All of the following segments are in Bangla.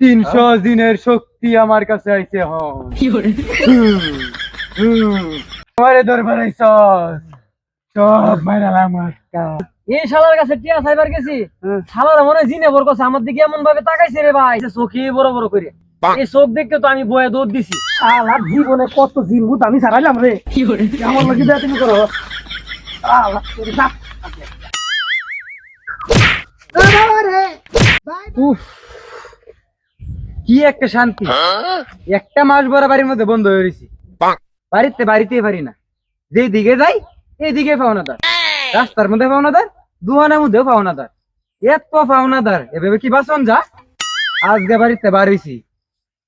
তিনশো দিনের শক্তি আমার কাছে আইছে আমারে দরবার সব মাইরালাম আজকা। এই শালার কাছে টিয়া সাইবার গেছি। শালার মনে জিনে বড় কথা আমার দিকে এমন ভাবে তাকাইছে রে ভাই। চোখে বড় বড় করে। এই চোখ দেখতে তো আমি বয়ে দৌড় দিছি। শালার জীবনে কত জিনবুত আমি ছাড়াইলাম রে। আমার বিয়া তুমি করো। উফ। কি একটা শান্তি? একটা মাস বড় বাড়ির মধ্যে বন্ধ হয়ে রয়েছি। বাড়িতে বাড়িতেই পারি না। যেই দিকে যাই এই দিকে পাওনাদার। রাস্তার মধ্যে পাওনাদার দুহানের মধ্যেও পাওনাদার। এত পাওনাদার এভাবে কি বাসন যা? আজকে বাড়িতে বাড়িছি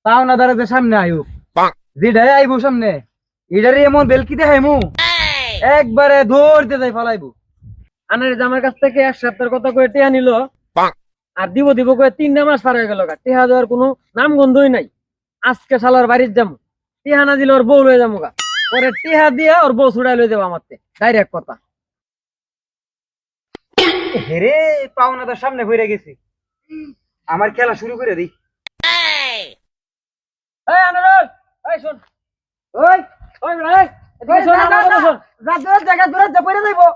পাওনাদারের যে সামনে আয়ু যেটাই আইবো সামনে এটারে এমন বেলকি দেখাইমু একবারে ধরতে যাই ফালাইবো আনারে জামার কাছ থেকে এক সপ্তাহের কথা কয়ে টিয়া নিল আর দিব দিব কয়ে তিনটা মাস পার হয়ে গেল গা। টিহা দেওয়ার কোনো নাম গন্ধই নাই। আজকে শালার বাড়ির যাব টিহা না দিলে ওর বউ লয়ে যাব গা। পরে টিহা দিয়া ওর বউ ছুড়াই লয়ে যাব আমার ডাইরেক্ট কথা। হেরে পাওনাদার সামনে ঘুরে গেছি। আমার খেলা শুরু করে দিই। এই আনারল এই শোন। ওই ওই বেটা, এই, এদিকে শোন, আমার কথা শোন। যা দূরের জায়গা দূরের পড়ে যাইবো।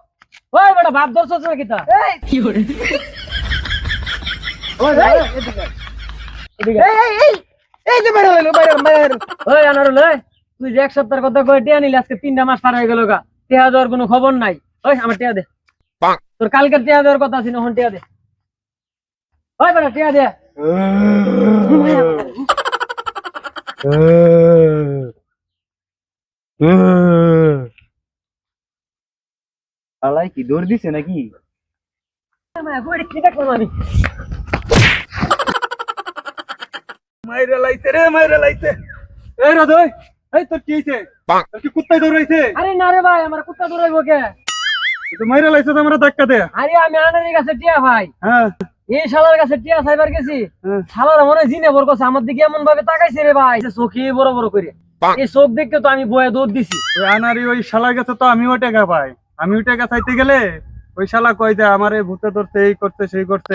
ওই বেটা ভাব ধরছস না কিতা এই। ওই তুই যে এক সপ্তাহের কথা কয়ে টিয়া নিলি আজকে তিনটা মাস পার হয়ে গেল গা। টিয়া দেওয়ার কোনো খবর নাই। ওই আমার টিয়া দে। তোর কালকের টিয়া দেওয়ার কথা ছিল হন টিয়া দে। ওই বেটা টিয়া দে। আলাই কি দৌড় দিছে নাকি? কি দেখলাম আমি? মাইরা লাইছে রে মাইরা লাইছে। এই রাধই এই তোর কি হইছে? তোর কি কুত্তায় দৌড়াইছে আরে না রে ভাই আমার কুত্তা দৌড়াইবো কে? তো মাইরা লাইছে তো আমরা ধাক্কা দে। আরে আমি আনারের কাছে টিয়া ভাই। হ্যাঁ। এই শালার কাছে টিয়া সাইবার গেছি। হ্যাঁ। শালার মনে হয় জিনে আমার দিকে এমন ভাবে তাকাইছে রে ভাই। চোখে বড় বড় করে। এই চোখ দেখতে তো আমি বয়ে দৌড় দিছি। ওই আনারি ওই শালার কাছে তো আমিও টাকা পাই। আমিও টাকা চাইতে গেলে ওই শালা কই যে আমারে ভূতে ধরছে এই করছে সেই করছে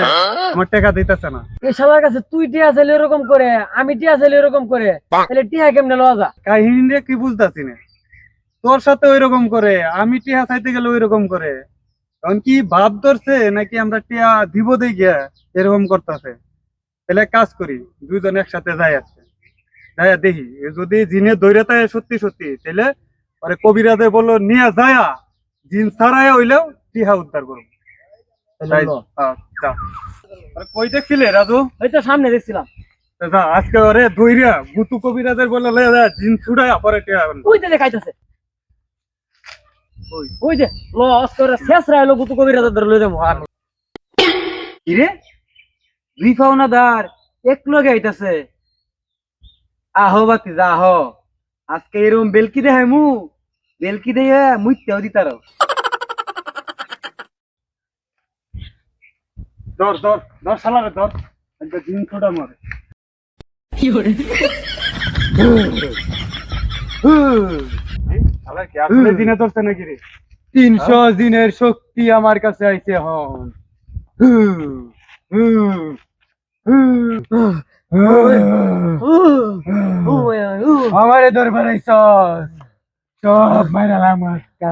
আমার টাকা দিতেছে না। এই শালার কাছে তুই টিয়া চাইলে এরকম করে আমি টিয়া চাইলে এরকম করে তাহলে টিয়া কেমনে লওয়া যা কাহিনী রে কি বুঝতাছি না? তোর সাথে ওই রকম করে আমি টিয়া চাইতে গেলে ওই রকম করে। এখন কি ভাব ধরছে নাকি আমরা টিয়া দিব দেই গিয়া এরকম করতেছে? তাহলে কাজ করি দুইজন একসাথে যাই আজকে। যাই দেখি যদি জিনে দৈরে তাই সত্যি সত্যি তাহলে পরে কবিরাজে বলল নিয়ে যায়া জিন ছাড়াই হইলেও টিহা উদ্ধার করব। কই দেখছিলে রাজু? ওই তো সামনে দেখছিলাম। আজকে ওরে দৈরিয়া গুতু কবিরাজের বলে লয়ে জিন ছুড়াই পরে টিহা ওই যে দেখাইতেছে। ওই। ওই যে লস করে শেষ রাইলো গুতু কবির ধরে লই দেবো আর কিরে দুই পাওনাদার এক লগে আইতাছে। আহো বাতি যা আহো। আজকে এরকম বেলকি দেখাই মু বেলকি দেয়া মুইতেও দিতার। ধর ধর ধর শালারে ধর। একটা দিন ছোটা মরে। কি দিনে ধরছে নাকি রে? তিনশো দিনের শক্তি আমার কাছে আইছে হন আমারে দরবার সব আজকা।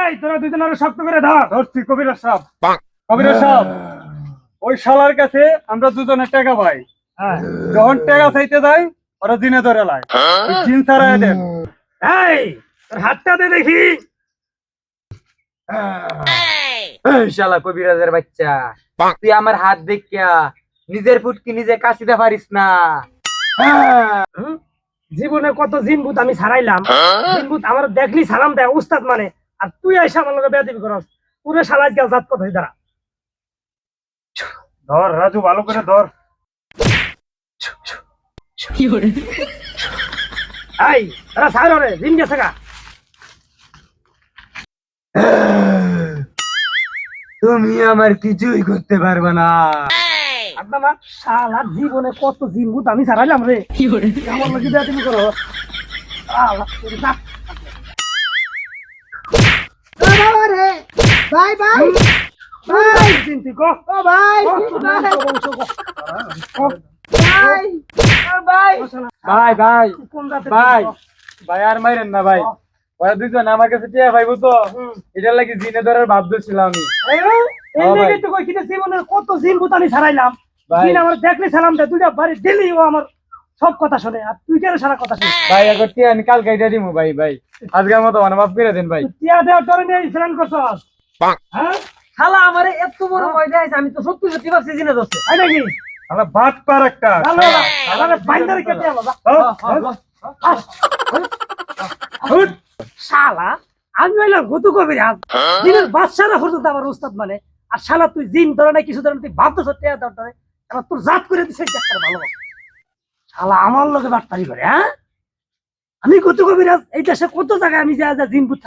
এই তোরা দুজন আরও শক্ত করে ধর ধরছি কবিরা সাহেব কবিরা সাহেব ওই শালার কাছে আমরা দুজনে টাকা পাই হ্যাঁ যখন টাকা চাইতে যাই ওরা দিনে ধরে লাই জিন ছাড়াই দেন এই তোর হাতটা দে দেখি শালা কবিরাজের বাচ্চা। তুই আমার হাত দেখিয়া নিজের ফুটকি নিজে কাশিতে পারিস না। হুম? জীবনে কত জিনবুত আমি ছাড়াইলাম জিনবুত আমার দেখলি সালাম দেয় উস্তাদ মানে। আর তুই আইসা আমার লগে বেয়াদবি করস পুরো শালা আজকাল জাত কথাই দাঁড়া। ধর রাজু ভালো করে ধর। এই তারা সাইর রে জিম গেছে গা। তুমি আমার কিছুই করতে পারবে না। শালা জীবনে কত আমি সারাইলাম রে? আমার দেয়া তুমি করো। ভাই ভাই ভাই চিন্তি কো? ও ভাই বংশ কো? ভাই ভাই ভাই ভাই ভাই ভাই আর মাইরেন না ভাই। ওরা দুজন আমার কাছে টিয়া ভাইবো তো। লাগি জিনে ধরার ভাব আমি। লেগে তো কই কিনা জীবনের কত ভূত আমি জিন আমার দেখলে সালাম দে দুইটা বাড়ি দিলি ও আমার সব কথা শুনে আর তুই কেন সারা কথা শুনে ভাই এখন টিয়া আমি কালকে এটা দিমু ভাই ভাই। আজকের মতো মানে মাফ করে দেন ভাই। টিয়া দেওয়ার ধরে নিয়ে করছস? হ্যাঁ? শালা আমারে এত বড় ভয় দেখাইছে আমি তো সত্যি সত্যি ভাবছি জিনে ধরছে। তাই নাকি? বাট পার একটা। বাইন্দারে কেটে আলো। শালা আমি হইলাম গতু কবির আজ দিনের বাচ্চারা পর্যন্ত আমার উস্তাদ মানে। আর শালা তুই জিন ধরে না কিছু ধরে না, তুই ভাবতে সত্যি ধর। এবার তোর জাত করে দিছে আমার লোকে বাটপারি করে হ্যাঁ? আমি কত কবিরাজ, এই দেশে কত জায়গায় আমি যা যা জিন বুথ